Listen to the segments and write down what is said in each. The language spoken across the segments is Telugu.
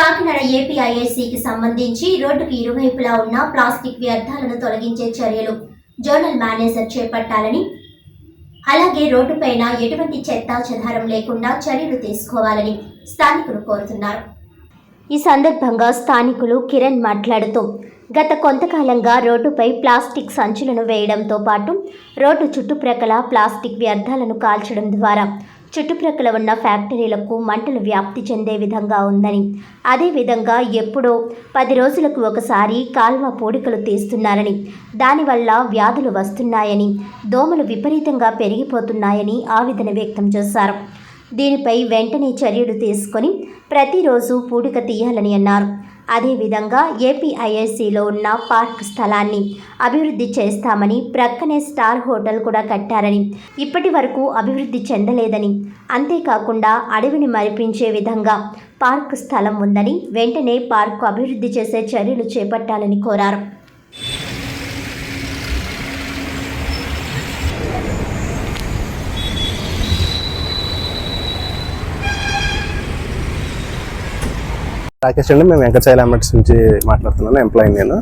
కాకినాడ ఏపీఐఏసీకి సంబంధించి రోడ్డుకు ఇరువైపులా ఉన్న ప్లాస్టిక్ వ్యర్థాలను తొలగించే చర్యలు జోనల్ మేనేజర్ చేపట్టాలని. అలాగే రోడ్డుపైన ఎటువంటి చెత్త చెదారం లేకుండా చర్యలు తీసుకోవాలని స్థానికులు కోరుతున్నారు. ఈ సందర్భంగా స్థానికులు కిరణ్ మాట్లాడుతూ గత కొంతకాలంగా రోడ్డుపై ప్లాస్టిక్ సంచులను వేయడంతో పాటు రోడ్డు చుట్టుప్రక్కల ప్లాస్టిక్ వ్యర్థాలను కాల్చడం ద్వారా చుట్టుప్రక్కల ఉన్న ఫ్యాక్టరీలకు మంటలు వ్యాప్తి చెందే విధంగా ఉందని. అదేవిధంగా ఎప్పుడో పది రోజులకు ఒకసారి కాల్వ పూడికలు తీస్తున్నారని దానివల్ల వ్యాధులు వస్తున్నాయని దోమలు విపరీతంగా పెరిగిపోతున్నాయని ఆవేదన వ్యక్తం చేశారు. దీనిపై వెంటనే చర్యలు తీసుకొని ప్రతిరోజు పూడిక తీయాలని అన్నారు. అదేవిధంగా ఏపీఐఐసిలో ఉన్న పార్క్ స్థలాన్ని అభివృద్ధి చేస్తామని ప్రక్కనే స్టార్ హోటల్ కూడా కట్టారని ఇప్పటి వరకు అభివృద్ధి చెందలేదని అంతేకాకుండా అడవిని మరిపించే విధంగా పార్క్ స్థలం ఉందని వెంటనే పార్కు అభివృద్ధి చేసే చర్యలు చేపట్టాలని కోరారు. రాకేష్ అండి మేము వెంకటశైల ఎంబట్స్ నుంచి మాట్లాడుతున్నాను ఎంప్లాయీ నేను.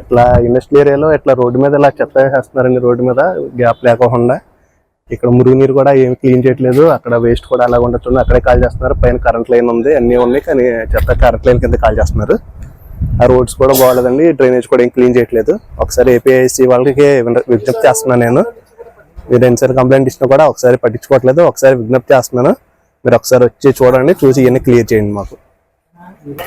ఇట్లా ఇండస్ట్రియల్ ఏరియాలో ఇట్లా రోడ్డు మీద ఇలా చెత్త వేసేస్తున్నారండి రోడ్డు మీద గ్యాప్ లేకుండా ఇక్కడ మురుగునీరు కూడా ఏమి క్లీన్ చేయట్లేదు అక్కడ వేస్ట్ కూడా అలాగ ఉండొచ్చు అక్కడే కాల్ చేస్తున్నారు పైన కరెంట్ లైన్ ఉంది అన్నీ ఉన్నాయి కానీ చెత్త కరెంట్ లైన్ కింద కాల్ చేస్తున్నారు. ఆ రోడ్స్ కూడా బాగాలేదండి డ్రైనేజ్ కూడా ఏం క్లీన్ చేయట్లేదు. ఒకసారి ఏపీఐసి వాళ్ళకి విజ్ఞప్తి చేస్తున్నాను నేను. మీరు ఎన్నిసారి కంప్లైంట్ ఇచ్చినా కూడా ఒకసారి పట్టించుకోవట్లేదు ఒకసారి విజ్ఞప్తి చేస్తున్నాను. మీరు ఒకసారి వచ్చి చూడండి చూసి ఇవన్నీ క్లియర్ చేయండి మాకు.